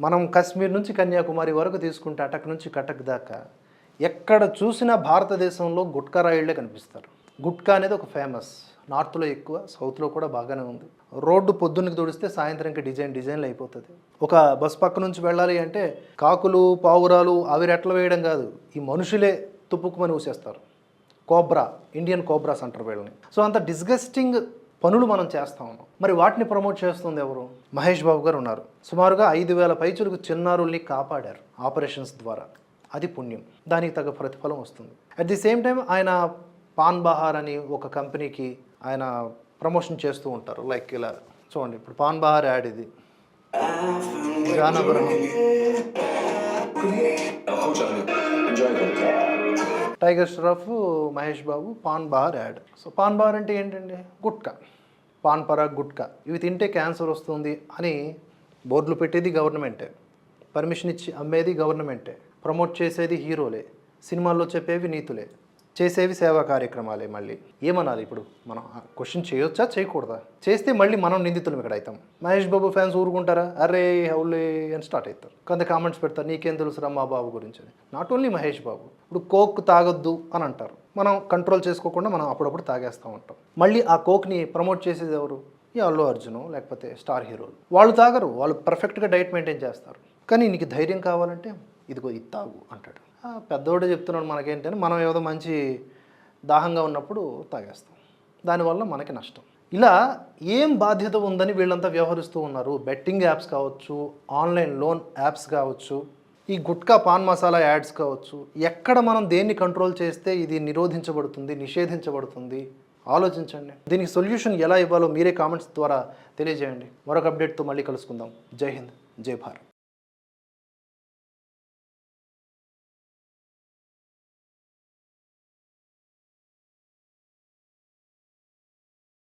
మనం కాశ్మీర్ నుంచి కన్యాకుమారి వరకు తీసుకుంటే అటక్ నుంచి కటక్ దాకా ఎక్కడ చూసినా భారతదేశంలో గుట్కా రాయిళ్ళే కనిపిస్తారు. గుట్కా అనేది ఒక ఫేమస్ నార్త్లో ఎక్కువ సౌత్లో కూడా బాగానే ఉంది. రోడ్డు పొద్దున్నకి తుడిస్తే సాయంత్రంకి డిజైన్ డిజైన్లు అయిపోతుంది. ఒక బస్ పక్క నుంచి వెళ్ళాలి అంటే కాకులు పావురాలు అవి రెట్లు వేయడం కాదు. ఈ మనుషులే తుప్పుకుమని ఊసేస్తారు. కోబ్రా ఇండియన్ కోబ్రాస్ అంటారు వీళ్ళని. సో అంత డిస్గస్టింగ్ పనులు మనం చేస్తా ఉన్నాం. మరి వాటిని ప్రమోట్ చేస్తుంది ఎవరు? మహేష్ బాబు గారు ఉన్నారు. సుమారుగా ఐదు వేల పైచులకు చిన్నారుల్ని కాపాడారు ఆపరేషన్స్ ద్వారా. అది పుణ్యం. దానికి తగ్గ ప్రతిఫలం వస్తుంది. అట్ ది సేమ్ టైం ఆయన పాన్ బహార్ అని ఒక కంపెనీకి ఆయన ప్రమోషన్ చేస్తూ ఉంటారు. లైక్ ఇలా చూడండి ఇప్పుడు పాన్ బహార్ యాడ్ ఇది. John Tiger Shroff Mahesh Babu Pan bar ad so Pan bar అంటే ఏంటండి? గుట్కా. పాన్ పరాగ్ గుట్కా ఇవి తింటే క్యాన్సర్ వస్తుంది అని బోర్డులు పెట్టేది గవర్నమెంటే. పర్మిషన్ ఇచ్చి అమ్మేది గవర్నమెంటే. ప్రమోట్ చేసేది హీరోలే. సినిమాల్లో చెప్పేవి నీతులే. చేసేవి సేవా కార్యక్రమాలే మళ్ళీ. ఏమనాలి ఇప్పుడు? మనం క్వశ్చన్ చేయొచ్చా? చేయకూడదా? చేస్తే మళ్ళీ మనం నిందితులం ఇక్కడ అవుతాం. మహేష్ బాబు ఫ్యాన్స్ ఊరుకుంటారా? అరే హౌలే అని స్టార్ట్ అవుతారు కొంత కామెంట్స్ పెడతారు నీకేం తెలుసురా మా బాబు గురించి నాట్ ఓన్లీ మహేష్ బాబు ఇప్పుడు కోక్ తాగొద్దు అని అంటారు. మనం కంట్రోల్ చేసుకోకుండా మనం అప్పుడప్పుడు తాగేస్తూ ఉంటాం. మళ్ళీ ఆ కోక్ని ప్రమోట్ చేసేది ఎవరు? ఈ అల్లు అర్జును లేకపోతే స్టార్ హీరోలు వాళ్ళు తాగరు వాళ్ళు పర్ఫెక్ట్గా డైట్ మెయింటైన్ చేస్తారు. కానీ నీకు ధైర్యం కావాలంటే ఇదిగో ఇది తాగు అంటాడు. పెద్దోడే చెప్తున్నాడు మనకేంటని మనం ఏదో మంచి దాహంగా ఉన్నప్పుడు తాగేస్తాం. దానివల్ల మనకి నష్టం. ఇలా ఏం బాధ్యత ఉందని వీళ్ళంతా వ్యవహరిస్తూ ఉన్నారు? బెట్టింగ్ యాప్స్ కావచ్చు ఆన్లైన్ లోన్ యాప్స్ కావచ్చు ఈ గుట్కా పాన్ మసాలా యాడ్స్ కావచ్చు ఎక్కడ మనం దేన్ని కంట్రోల్ చేస్తే ఇది నిరోధించబడుతుంది నిషేధించబడుతుంది? ఆలోచించండి. దీనికి సొల్యూషన్ ఎలా ఇవ్వాలో మీరే కామెంట్స్ ద్వారా తెలియజేయండి. మరొక అప్డేట్తో మళ్ళీ కలుసుకుందాం. జై హింద్. జై భారత్.